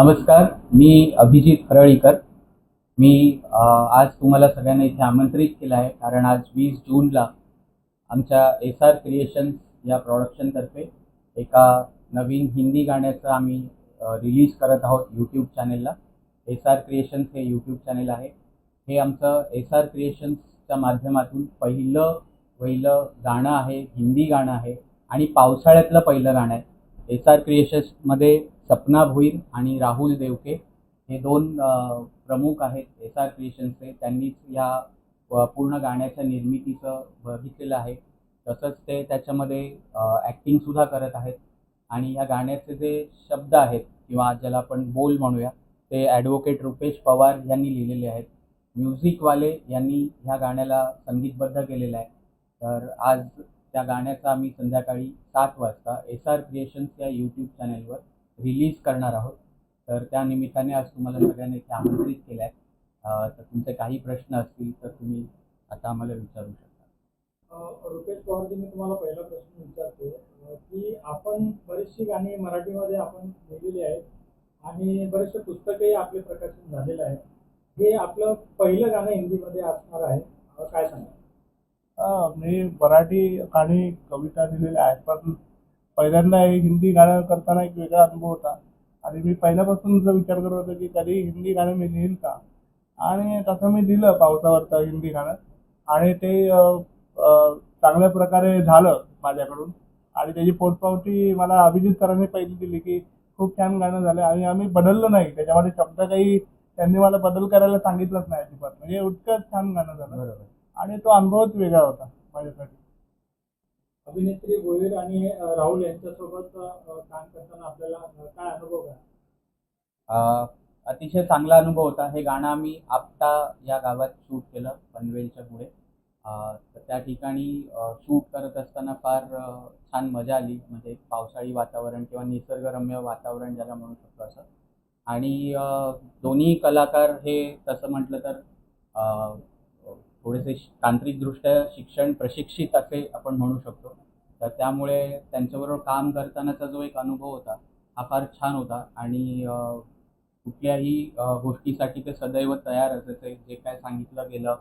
नमस्कार मी अभिजित खरळीकर. मी आज तुम्हाला सगळ्यांना इथे आमंत्रित केलं आहे कारण आज वीस जूनला आमच्या एस आर क्रिएशन्स या प्रॉडक्शनतर्फे एका नवीन हिंदी गाण्याचं आम्ही रिलीज करत आहोत यूट्यूब चॅनेलला एस आर क्रिएशन्स हे यूट्यूब चॅनेल आहे. हे आमचं एस आर क्रिएशन्सच्या माध्यमातून पहिलं पहिलं गाणं आहे हिंदी गाणं आहे आणि पावसाळ्यातलं पहिलं गाणं आहे. एस आर क्रिएशन्समध्ये सपना भोईर आणि राहुल देवके हे दोन प्रमुख आहेत एस आर क्रिएशन्सचे त्यांनीच या पूर्ण गाण्याच्या निर्मितीचं बघितलेलं आहे. तसंच ते त्याच्यामध्ये ॲक्टिंगसुद्धा करत आहेत. आणि या गाण्याचे जे शब्द आहेत किंवा ज्याला आपण बोल म्हणूया ते ॲडव्होकेट रुपेश पवार यांनी लिहिलेले आहेत. म्युझिकवाले यांनी ह्या गाण्याला संगीतबद्ध केलेलं आहे. तर आज त्या गाण्याचा आम्ही संध्याकाळी सात वाजता एस आर क्रिएशन्स या यूट्यूब चॅनेलवर रिलीज करणार आहोत. तर त्या निमित्ताने आज तुम्हाला सगळ्यांनी इथे आमंत्रित केलं आहे. अ, तर तुमचे काही प्रश्न असतील तर तुम्ही आता आम्हाला विचारू शकता. अ, रुपेश पवारजी मी तुम्हाला पहिला प्रश्न विचारतो की आपण बरीचशी गाणी मराठीमध्ये आपण लिहिलेली आहेत आणि बरेचसे पुस्तकही आपले प्रकाशन झालेलं आहे हे आपलं पहिलं गाणं हिंदीमध्ये असणार आहे. काय सांगा हा, मी मराठी गाणी कविता लिहिलेल्या आहेत पण पहिल्यांदा हे हिंदी गाणं करताना एक वेगळा अनुभव होता. आणि मी पहिल्यापासून जो विचार करत होतो की कधी हिंदी गाणं मी लिहील का? आणि तसं मी दिलं पावसावरचं हिंदी गाणं. आणि ते चांगल्या प्रकारे झालं माझ्याकडून. आणि त्याची पोचपावती मला अभिजित सरांनी पहिली दिली की खूप छान गाणं झालं आणि आम्ही बदललं नाही. त्याच्यामध्ये शब्द काही त्यांनी मला बदल करायला सांगितलंच नाही अजिबात. म्हणजे इतकं छान गाणं झालं. बरोबर. आणि तो अनुभवच वेगळा होता माझ्यासाठी. अभिनेत्री गोहीर आणि राहुल यांच्यासोबत काम करताना आपल्याला काय अनुभव काय अतिशय चांगला अनुभव होता. हे गाणं आम्ही आपटा या गावात शूट केलं पनवेलच्या पुढे. तर त्या ठिकाणी शूट करत असताना फार छान मजा आली. म्हणजे पावसाळी वातावरण किंवा निसर्गरम्य वातावरण ज्याला म्हणू शकतो असं. आणि दोन्ही कलाकार हे तसं म्हटलं तर थोडेसे तांत्रिकदृष्ट्या शिक्षण प्रशिक्षित असे आपण म्हणू शकतो. तर त्यामुळे त्यांच्याबरोबर काम करतानाचा जो एक अनुभव होता हा फार छान होता. आणि कुठल्याही गोष्टीसाठी ते सदैव तयार असायचे. जे काय सांगितलं गेलं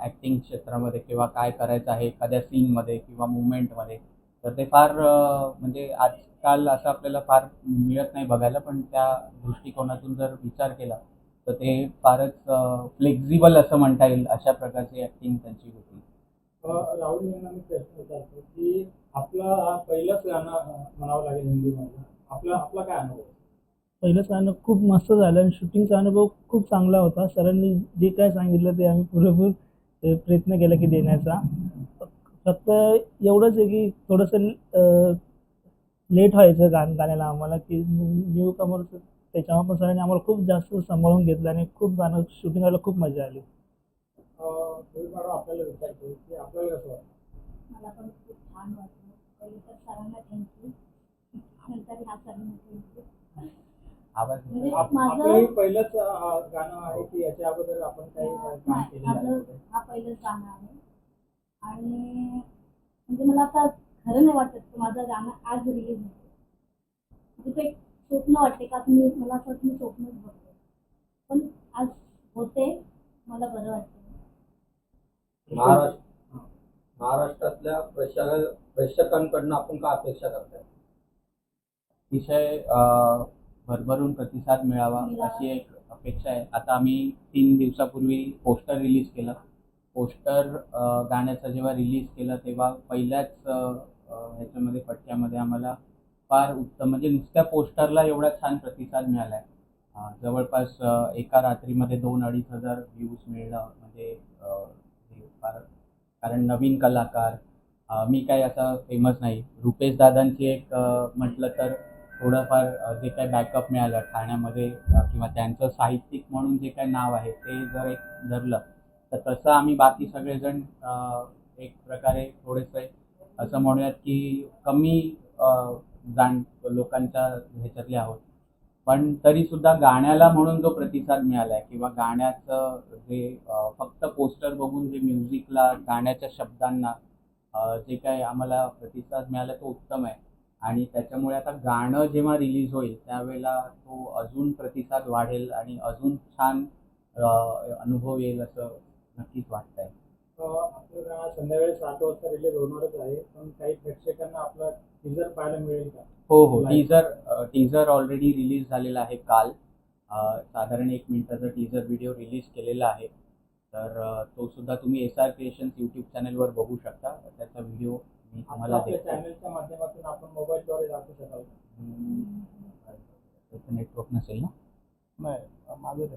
ॲक्टिंग क्षेत्रामध्ये किंवा काय करायचं आहे एखाद्या सीनमध्ये किंवा मुवमेंटमध्ये तर ते फार म्हणजे आजकाल असं आपल्याला फार मिळत नाही बघायला. पण त्या दृष्टिकोनातून जर विचार केला तर ते फारच फ्लेक्झिबल असं म्हणता येईल अशा प्रकारची ॲक्टिंग त्यांची होती. अ, राहुल यांना मी प्रश्न विचारतो की आपला हा पहिलंच गाणं म्हणावं लागेल हिंदीमधलं आपला आपला काय अनुभव? पहिलंच गाणं खूप मस्त झालं आणि शूटिंगचा अनुभव खूप चांगला होता. सरांनी जे काय सांगितलं ते आम्ही पुरेपूर प्रयत्न केला की देण्याचा. फक्त एवढंच आहे की थोडंसं लेट व्हायचं गाण गाण्याला आम्हाला की न्यू कमर्स त्याच्यामुळे पण सरांनी आम्हाला खूप जास्त सांभाळून घेतलं आणि खूप गाणं शूटिंग करायला खूप मजा आली. आपल्याला विचारतो की आपल्याला कसं मला पण खूप छान वाटलं. पहिले तर सरांना थँक्यू नंतर ह्या सरांना थँक्यू आवाज म्हणजे माझं- हे पहिलंच गाणं आहे की याच्या अगोदर आपण काही काम केलेलं हा पहिलंच गाणं आहे. आणि म्हणजे मला आता खरं नाही वाटत की माझं गाणं आज रिलीज होतं. म्हणजे ते एक स्वप्न वाटते का तुम्ही मला असं वाटतं मी स्वप्नच बघते. पण आज होते मला बरं वाटतं. महाराष्ट्र महाराष्ट्रातल्या प्रेक्षक प्रेक्षकांकडनं आपण काय अपेक्षा करताय? अतिशय भरभरून प्रतिसाद मिळावा अशी एक अपेक्षा आहे. आता आम्ही तीन दिवसापूर्वी पोस्टर रिलीज केलं. पोस्टर गाण्याचं जेव्हा रिलीज केलं तेव्हा पहिल्याच ह्याच्यामध्ये पट्ट्यामध्ये आम्हाला फार उत्तम. म्हणजे नुसत्या पोस्टरला एवढा छान प्रतिसाद मिळाला आहे जवळपास एका रात्रीमध्ये दोन अडीच हजार व्ह्यूज मिळणं म्हणजे फार कारण नवीन कलाकार मी काय असा फेमस नाही. रुपेश दादांची एक म्हटलं तर थोडंफार जे काही बॅकअप मिळालं ठाण्यामध्ये किंवा त्यांचं साहित्यिक म्हणून जे काही नाव आहे ते जर एक धरलं तर तसं आम्ही बाकी सगळेजण एक प्रकारे थोडेसे असं म्हणूयात की कमी जाण लोकांच्या ह्याच्यातले आहोत. पण तरीसुद्धा गाण्याला म्हणून जो प्रतिसाद मिळाला आहे किंवा गाण्याचं जे फक्त पोस्टर बघून जे म्युझिकला गाण्याच्या शब्दांना जे काही आम्हाला प्रतिसाद मिळाला तो उत्तम आहे. आणि त्याच्यामुळे आता गाणं जेव्हा रिलीज होईल त्यावेळेला तो अजून प्रतिसाद वाढेल आणि अजून छान अनुभव येईल असं नक्कीच वाटतंय. आहे आपलं गाणं संध्याकाळी सात वाजता रिलीज होणारच आहे पण काही प्रेक्षकांना आपला टीजर पाहायला मिळेल का? हो हो. टीजर टीजर ऑलरेडी रिलीज झालेला आहे काल. साधारण एक मिनिटाचा टीजर व्हिडिओ रिलीज केलेला आहे. तर तो सुद्धा तुम्ही एस आर क्रिएशन्स यूट्यूब चॅनलवर बघू शकता. त्याचा व्हिडिओ मी तुम्हाला चॅनलच्या माध्यमातून आपण मोबाईलद्वारे दाखवू शकाल त्याचं नेटवर्क नसेल ना? नाही माझं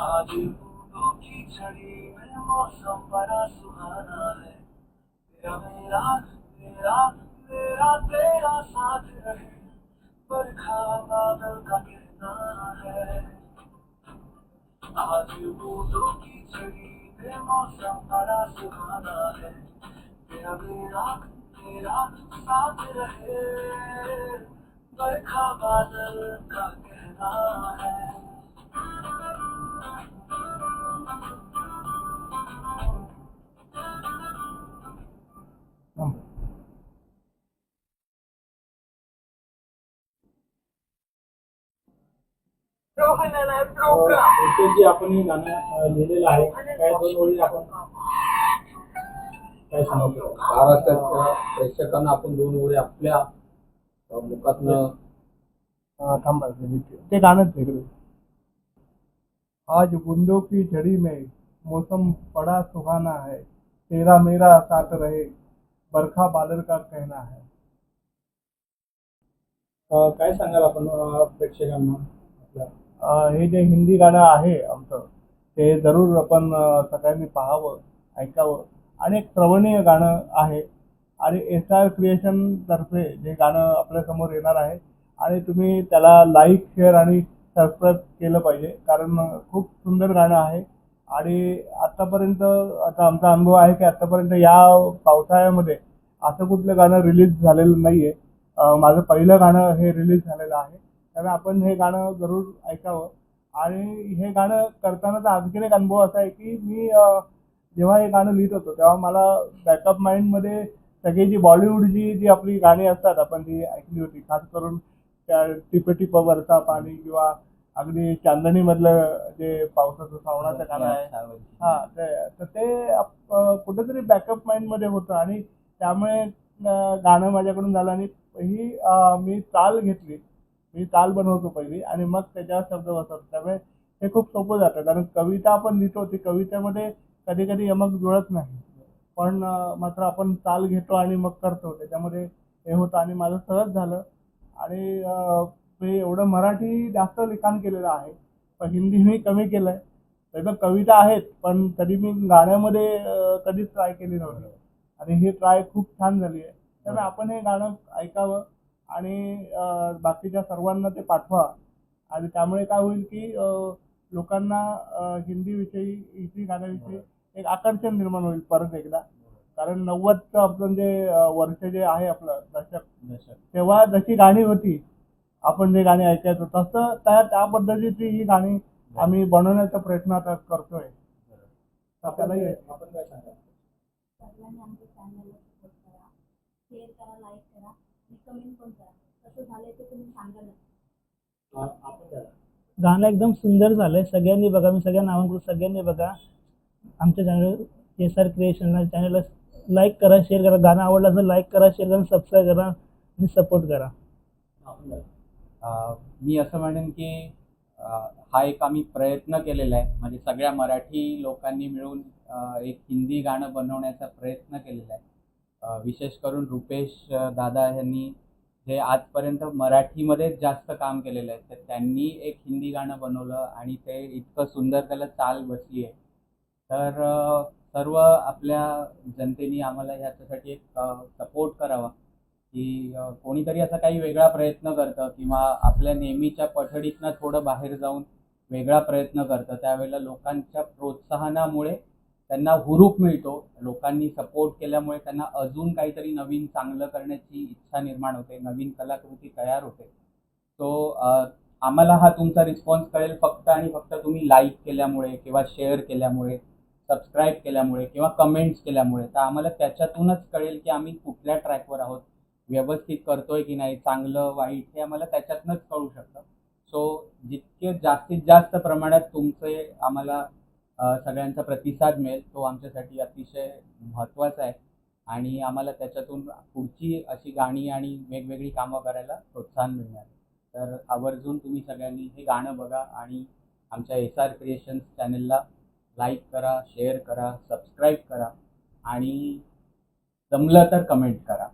आज फूलों की झड़ी में मौसम बड़ा सुहाना है। तेरा मेरा मेरा मेरा तेरा साथ रहे, बरखा बादल का कहना है। आज फूलों की झड़ी में मौसम बड़ा सुहाना है। तेरा मेरा मेरा साथ रहे, बरखा बादल का कहना है। जी आपण हे। गाणं लिहिलेलं आहे काय दोन ओळी आपण काय सांगतो महाराष्ट्राच्या प्रेक्षकांना आपण दोन ओळी आपल्या मुखातनं थांबा ते गाणंच वेगळं आज बूंदों की झड़ी में मौसम बड़ा सुहाना है। तेरा मेरा साथ रहे बरखा बादल का कहना है। काय सांगाल आपण प्रेक्षकांना? हे जे हिंदी गाणं आहे आमचं ते जरूर आपण सगळ्यांनी पाहावं ऐकावं. आणि एक श्रवणीय गाणं आहे. आणि एस आर क्रिएशन तर्फे जे गाणं आपल्यासमोर येणार आहे आणि तुम्ही त्याला लाईक शेअर आणि सबस्क्राईब केलं पाहिजे. कारण खूप सुंदर गाणं आहे. आणि आत्तापर्यंत आता आमचा अनुभव आहे की आत्तापर्यंत या पावसाळ्यामध्ये असं कुठलं गाणं रिलीज झालेलं नाही आहे माझं पहिलं गाणं हे रिलीज झालेलं आहे. त्यामुळे आपण हे गाणं जरूर ऐकावं. आणि हे गाणं करतानाचा आणखीन एक अनुभव असा आहे की मी जेव्हा हे गाणं लिहित होतो तेव्हा मला बॅकअप माइंडमध्ये सगळी जी बॉलिवूडची जी आपली गाणी असतात आपण ती ऐकली होती खास करून त्या टिप टिप वरचा पाणी किंवा अगदी चांदणीमधलं जे पावसाचं सावणाचं गाणं आहे. हा ते तर ते कुठेतरी बॅकअप माइंडमध्ये होतं आणि त्यामुळे गाणं माझ्याकडून झालं आणि ही मी ताल घेतली. मी ताल बनवतो पहिली आणि मग त्याच्यावर शब्द बसवतो. त्यामुळे हे खूप सोपं जातं. कारण कविता आपण लिहितो ती कवितेमध्ये कधी कधी यमक जुळत नाही. पण मात्र आपण ताल घेतो आणि मग करतो. त्याच्यामध्ये हे होतं आणि माझं सहज झालं. आणि मी एवढं मराठी जास्त लिखाण केलेलं आहे. पण हिंदी मी कमी केलं आहे त्याच्या कविता आहेत पण तरी मी गाण्यामध्ये कधीच ट्राय केली नव्हती. आणि ही ट्राय खूप छान झाली आहे. त्यामुळे आपण हे गाणं ऐकावं. आणि बाकीच्या सर्वांना ते पाठवा. आणि त्यामुळे काय होईल की लोकांना हिंदीविषयी हिंदी गाण्याविषयी एक आकर्षण निर्माण होईल परत एकदा. कारण नव्वदचं आपलं जे वर्ष जे आहे आपलं दशक तेव्हा जशी गाणी होती आपण जे गाणी ऐकायचो तसं त्या त्या पद्धतीची ही गाणी आम्ही बनवण्याचा प्रयत्न आता करतोय. आपण कमेंट पण करा. कसं झालंय ते तुम्ही सांगा नक्की अं, आपण काय गाणं एकदम सुंदर झालंय. सगळ्यांनी बघा मी सगळ्यांना आवाहन करू सगळ्यांनी बघा. आमच्या चॅनल एस आर क्रिएशन चॅनलला लाईक करा शेअर करा. गाणं आवडलं असेल लाईक करा शेअर करा सबस्क्राईब करा आणि सपोर्ट करा. आपण काय अ, मी असं म्हणेन की अ, हा एक आम्ही प्रयत्न केलेला आहे. म्हणजे सगळ्या मराठी लोकांनी मिळून एक हिंदी गाणं बनवण्याचा प्रयत्न केलेला आहे. विशेष करून रुपेश दादा यांनी जे आजपर्यंत मराठीमध्येच जास्त काम केलेलं आहे तर त्यांनी एक हिंदी गाणं बनवलं आणि ते इतकं सुंदर त्याला चाल बसली आहे. तर सर्व आपल्या जनतेने आम्हाला ह्याच्यासाठी एक सपोर्ट करावा की कोणीतरी असा काही वेगळा प्रयत्न करतं किंवा आपल्या नेहमीच्या पठडीतनं थोडं बाहेर जाऊन वेगळा प्रयत्न करतं. त्यावेळेला लोकांच्या प्रोत्साहनामुळे त्यांना हुरूप मिळतो. लोकांनी सपोर्ट केल्यामुळे त्यांना अजून काहीतरी नवीन चांगलं करण्याची इच्छा निर्माण होते. नवीन कलाकृती तयार होते. सो आम्हाला हा तुमचा रिस्पॉन्स कळेल. फक्त आणि फक्त तुम्ही लाईक केल्यामुळे किंवा शेअर केल्यामुळे सबस्क्राईब केल्यामुळे किंवा कमेंट्स केल्यामुळे तर आम्हाला त्याच्यातूनच कळेल की आम्ही कुठल्या ट्रॅकवर आहोत. व्यवस्थित करतोय की नाही? चांगलं वाईट हे आम्हाला त्याच्यातनंच कळू शकतं. सो जितके जास्तीत जास्त प्रमाणात तुमचे आम्हाला सगळ्यांचा प्रतिसाद मिळेल तो आमच्यासाठी अतिशय महत्त्वाचा आहे. आणि आम्हाला त्याच्यातून पुढची अशी गाणी आणि वेगवेगळी कामं करायला प्रोत्साहन मिळणार तर आवर्जून तुम्ही सगळ्यांनी हे गाणं बघा आणि आमच्या एस आर क्रिएशन्स चॅनलला लाईक करा शेअर करा सबस्क्राईब करा आणि जमलं तर कमेंट करा.